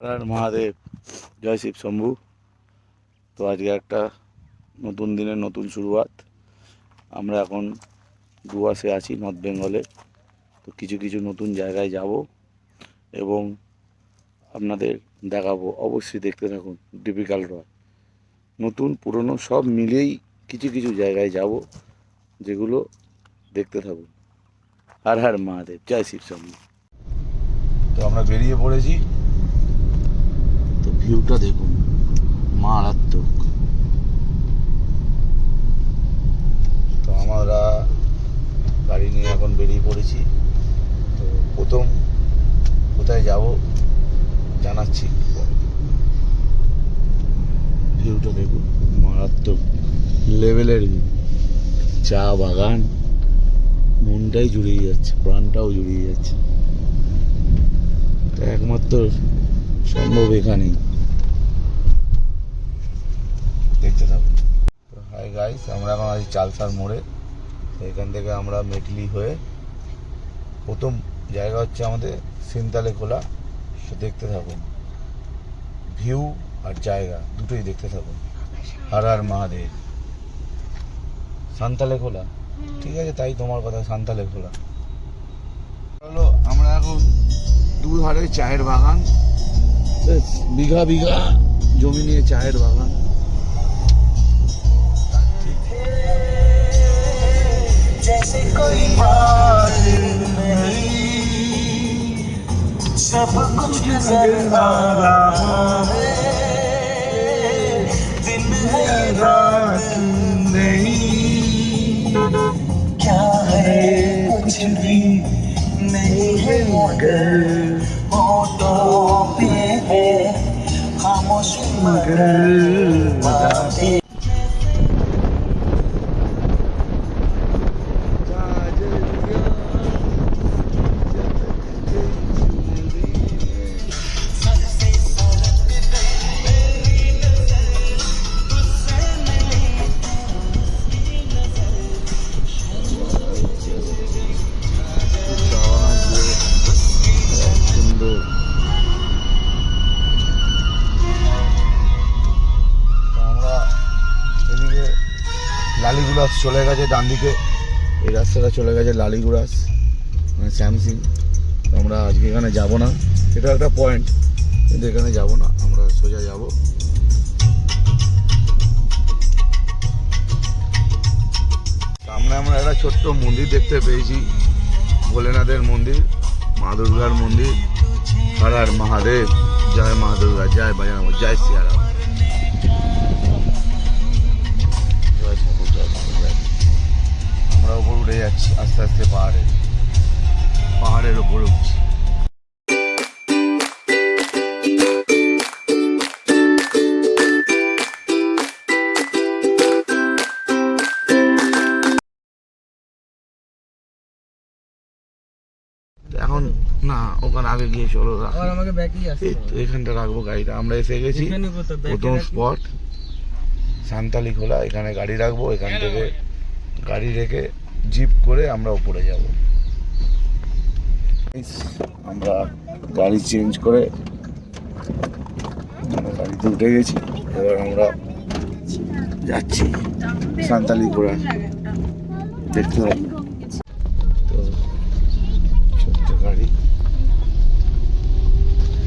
আর মহাদেব, জয় শিব শম্ভু। তো আজকে একটা নতুন দিনের নতুন শুরুয়াত। আমরা এখন ডুয়ার্সে আছি নর্থ বেঙ্গলে। তো কিছু কিছু নতুন জায়গায় যাব এবং আপনাদের দেখাবো। অবশ্যই দেখতে থাকুন ডিপিকাল রয় নতুন, পুরনো, সব মিলিয়েই কিছু কিছু জায়গায় যাব যেগুলো দেখতে থাকুন। আর হার মহাদেব, জয় শিব শম্ভু। তো আমরা বেরিয়ে পড়েছি। ভিউটা দেখুন। মারাত্মক। তো আমরা গাড়ি নিয়ে এখন বেরিয়ে পড়েছি। তো প্রথম কোথায় যাব জানাচ্ছি ভিউটা দেখুন মারাত্মক। লেভেলের ভিউ চা বাগান মনটাই জুড়িয়ে যাচ্ছে প্রাণটাও জুড়িয়ে যাচ্ছে। একমাত্র সম্ভব এখানেই। দেখতে থাকুন। হাই গাইস আমরা এখন আছি চালসার মোড়ে। এখান থেকে আমরা মেটলি হয়ে প্রথম জায়গা হচ্ছে আমাদের সিনতালে খোলা দেখতে থাকুন। ভিউ আর জায়গা দুটোই দেখতে থাকুন। আর আর মহাদেব। সান্তালে খোলা ঠিক আছে, তাই তোমার কথা সান্তালে খোলা হলো আমরা এখন দুধারে চায়ের বাগান। বিঘা বিঘা জমি নিয়ে চায়ের বাগান। जैसे कोई बात नहीं। सब कुछ नज़र आ रहा है। दिन है, रात नहीं। क्या है, कुछ भी नहीं है, मगर होठों पे है खामोश, मगर লালিগুলাস চলে গেছে, ডান দিকে। এই রাস্তাটা চলে গেছে লালিগুলাস মানে স্যামসিং আমরা আজকে এখানে যাব না। এটা একটা পয়েন্ট কিন্তু এখানে যাব না। আমরা সোজা যাব। সামনে আমরা একটা ছোট্ট মন্দির দেখতে পেয়েছি, ভোলেনাথের মন্দির, মা দুর্গার মন্দির, হর হর মহাদেব, জয় মা দুর্গা, জয় বজরং জয় সিয়ারাম। আমরা উপর উঠে যাচ্ছি আস্তে আস্তে পাহাড়ে। পাহাড়ের উপরে উঠছি। এখন না ওখানে আগে গিয়ে চলো এখানটা রাখব গাড়িটা। আমরা এসে গেছি প্রথম স্পট সান্তালি খোলা। এখানে গাড়ি রাখব এখান থেকে গাড়ি রেখে জিপ করে আমরা উপরে যাব। আমরা গাড়ি চেঞ্জ করে গাড়িতে উঠে গেছি। এবার আমরা যাচ্ছি সান্তালি ঘোরা দেখতে তো, ছোট্ট গাড়ি।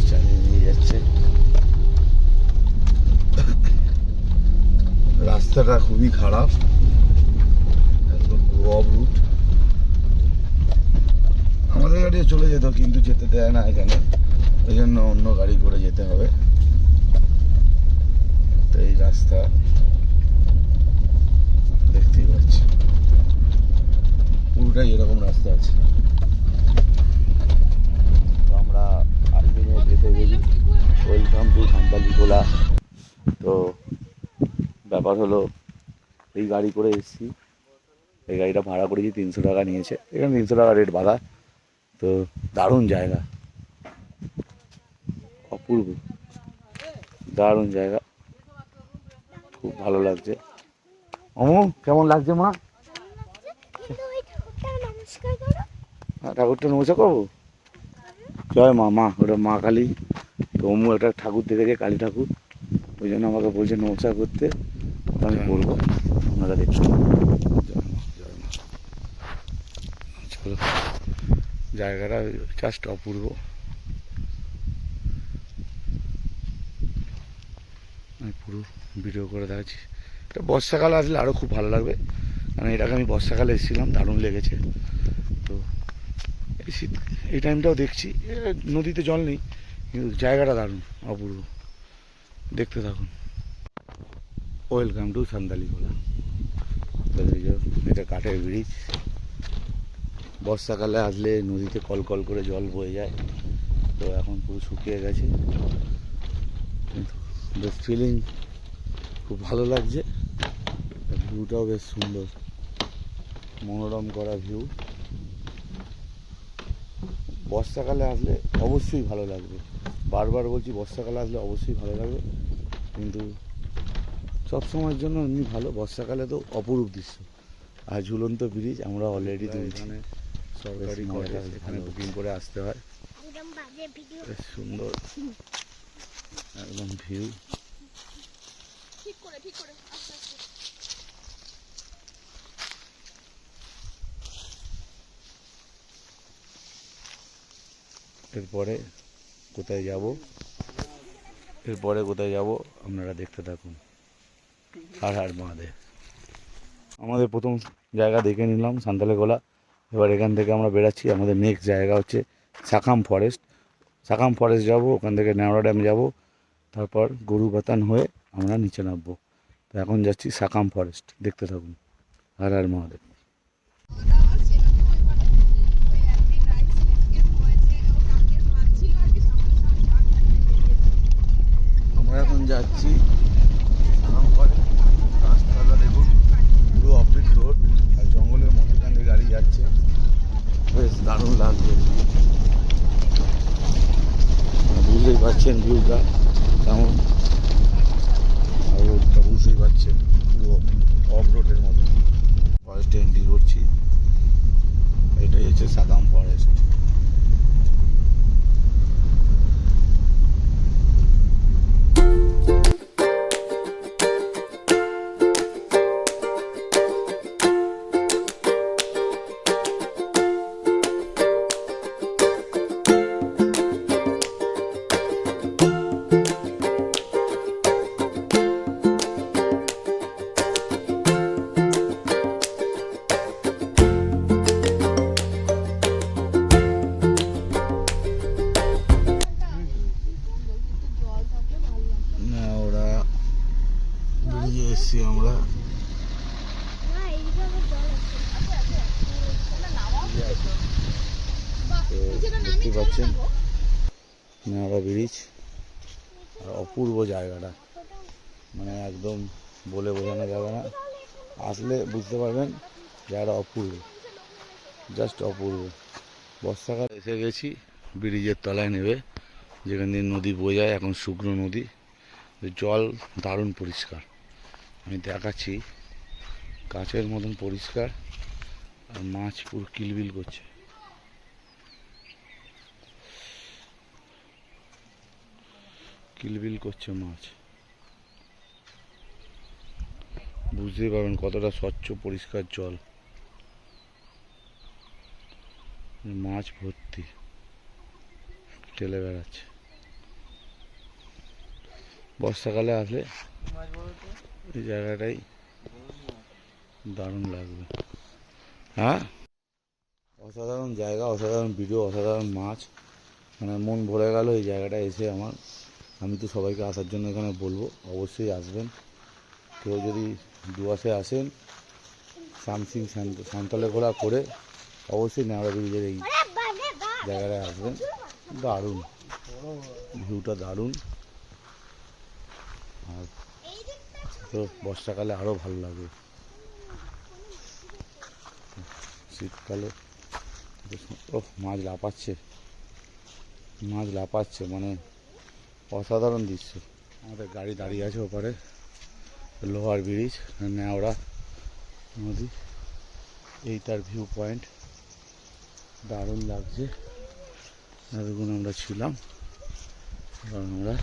চালিয়ে নিয়ে যাচ্ছে। রাস্তাটা খুবই খারাপ। রব রুট আমাদের গাড়ি চলে যেত, কিন্তু যেতে দেয় না এখানে। ওই জন্য অন্য গাড়ি করে যেতে হবে। তো এই রাস্তা দেখতেই পাচ্ছি। পুরোটাই এরকম রাস্তা আছে। তো আমরা আলপিনে যেতে গেছি। ওয়েলকাম টু সান্তালি গোলা তো ব্যাপার হলো, এই গাড়ি করে এসেছি। এই গাড়িটা ভাড়া করেছি তিনশো টাকা নিয়েছে। এখানে তিনশো টাকা রেট বাধা। তো দারুণ জায়গা। অপূর্ব। দারুণ জায়গা। খুব ভালো লাগছে। অমু কেমন লাগছে মা? ঠাকুরটা নমস্কার করো হ্যাঁ, ঠাকুরটা নমস্কার করব জয় মা মা ওটা মা কালী। তো অমু একটা ঠাকুর দেখেছে কালী ঠাকুর। ওই জন্য আমাকে বলছে নমস্কার করতে। আমি বলব আপনারা দেখুন জয় মা, জয় মা। চলো জায়গাটা জাস্ট অপূর্ব। আমি পুরো ভিডিও করে দেখাচ্ছি। এটা বর্ষাকাল আসলে আরও খুব ভালো লাগবে। কারণ এটাকে আমি বর্ষাকালে এসেছিলাম, দারুণ লেগেছে। তো এই শীত, এই টাইমটাও দেখছি। নদীতে জল নেই, কিন্তু জায়গাটা দারুণ, অপূর্ব। দেখতে থাকুন। Welcome to Sandaligola. এটা কাঠের ব্রিজ। বর্ষাকালে আসলে নদীতে কল কল করে জল বয়ে যায়। তো এখন পুরো শুকিয়ে গেছে। কিন্তু বেশ ফিলিং খুব ভালো লাগছে। ভিউটাও বেশ সুন্দর। মনোরম করা ভিউ বর্ষাকালে আসলে অবশ্যই ভালো লাগবে। বারবার বলছি বর্ষাকালে আসলে অবশ্যই ভালো লাগবে। কিন্তু সব সময়ের জন্য এমনি ভালো। বর্ষাকালে তো অপরূপ দৃশ্য। আর ঝুলন্ত ব্রিজ আমরা অলরেডি তুলছি। সরকারি কলেজ এখানে বুকিং করে আসতে হয়। একদম বাজে ভিডিও বেশ সুন্দর। একদম ভিউ ঠিক করে ঠিক করে আস্তে আস্তে। এরপরে কোথায় যাব? এরপরে কোথায় যাব? আপনারা দেখতে থাকুন। হার হার মহাদেব। আমাদের প্রথম জায়গা দেখে নিলাম সান্তালে গোলা এবার এখান থেকে আমরা বেরাচ্ছি, আমাদের নেক্সট জায়গা হচ্ছে সাকাম ফরেস্ট সাকাম ফরেস্ট যাব, ওখান থেকে নেওড়া ড্যাম যাব, তারপর গরু বাতান হয়ে আমরা নিচে নামবো। তো এখন যাচ্ছি সাকাম ফরেস্ট দেখতে থাকুন। হার হার মহাদেব। আমরা এখন যাচ্ছি সাকাম ফরেস্ট রাস্তাটা দেখুন পুরো অফবিট রোড আর জঙ্গলের মধ্যখান দিয়ে গাড়ি যাচ্ছে। বেশ দারুণ লাগবে বুঝতেই পারছেন ভিউটা কেমন? আর রোডটা বুঝতেই পারছেন পুরো অফ রোডের মতো। ফরেস্টে এন্ডি করছি দেখতে পাচ্ছেন। নেওয়া ব্রিজ, আর অপূর্ব জায়গাটা। মানে একদম বলে বোঝানো যাবে না। আসলে বুঝতে পারবেন জায়গাটা অপূর্ব। জাস্ট অপূর্ব। বর্ষাকাল এসে গেছি, ব্রিজের তলায় নেবে। যেখান দিয়ে নদী যায়, এখন শুকনো নদী। জল দারুণ পরিষ্কার। আমি দেখাচ্ছি। কাচের মতন পরিষ্কার। আর মাছ পুরো কিলবিল করছে। কিলবিল করছে মাছ। বুঝতেই পারবেন কতটা স্বচ্ছ, পরিষ্কার জল। মাছ ভর্তি। টেলে বেড়াচ্ছে। বর্ষাকালে আসলে এই জায়গাটাই দারুণ লাগবে। হ্যাঁ? অসাধারণ জায়গা, অসাধারণ ভিডিও অসাধারণ মাছ। মানে মন ভরে গেল এই জায়গাটা এসে আমার। আমি তো সবাইকে আসার জন্য এখানে বলব, অবশ্যই আসবেন। কেউ যদি দুয়াশে আসেন, সামসিং সান্তালে ঘোরা করে অবশ্যই নেওড়া ব্রিজের এই জায়গাটায় আসবেন। দারুণ। ভিউটা দারুণ। আর তো বর্ষাকালে আরও ভালো লাগে। শীতকালে ও মাছ লাফাচ্ছে। মাছ লাফাচ্ছে মানে অসাধারণ দৃশ্য। আমাদের গাড়ি দাঁড়িয়ে আছে ওপারে, লোহার ব্রিজ, ন্যাওড়া নদী। এই তার ভিউ পয়েন্ট দারুণ লাগছে। এতগুণ আমরা ছিলাম। কারণ আমরা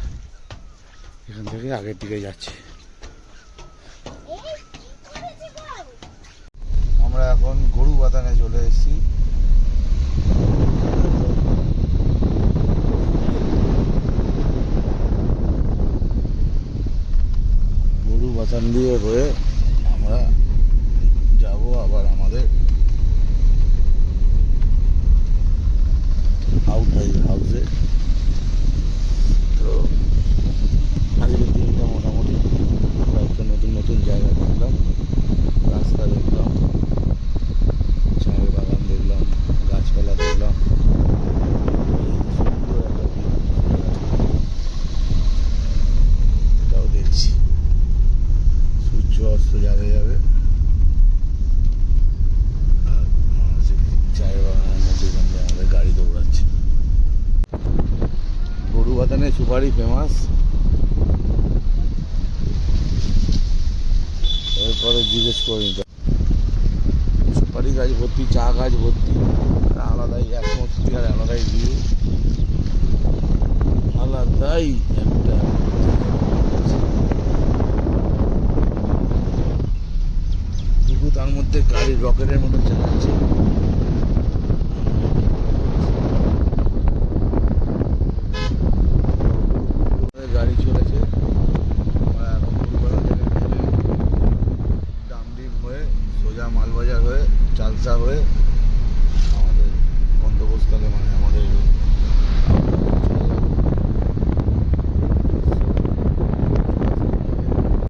এখান থেকে আগের দিকে যাচ্ছি। আমরা এখন গরু বাদানে চলে এসেছি। पसंदीय हुए। মাছ। এরপরে জিজ্ঞেস করে নিতে সুপারি গাছ ভর্তি, চা গাছ ভর্তি আলাদাই অ্যাটমসফিয়ার আলাদাই ভিউ আলাদাই একটা তার মধ্যে গাড়ির রকেটের মতো চালাচ্ছে।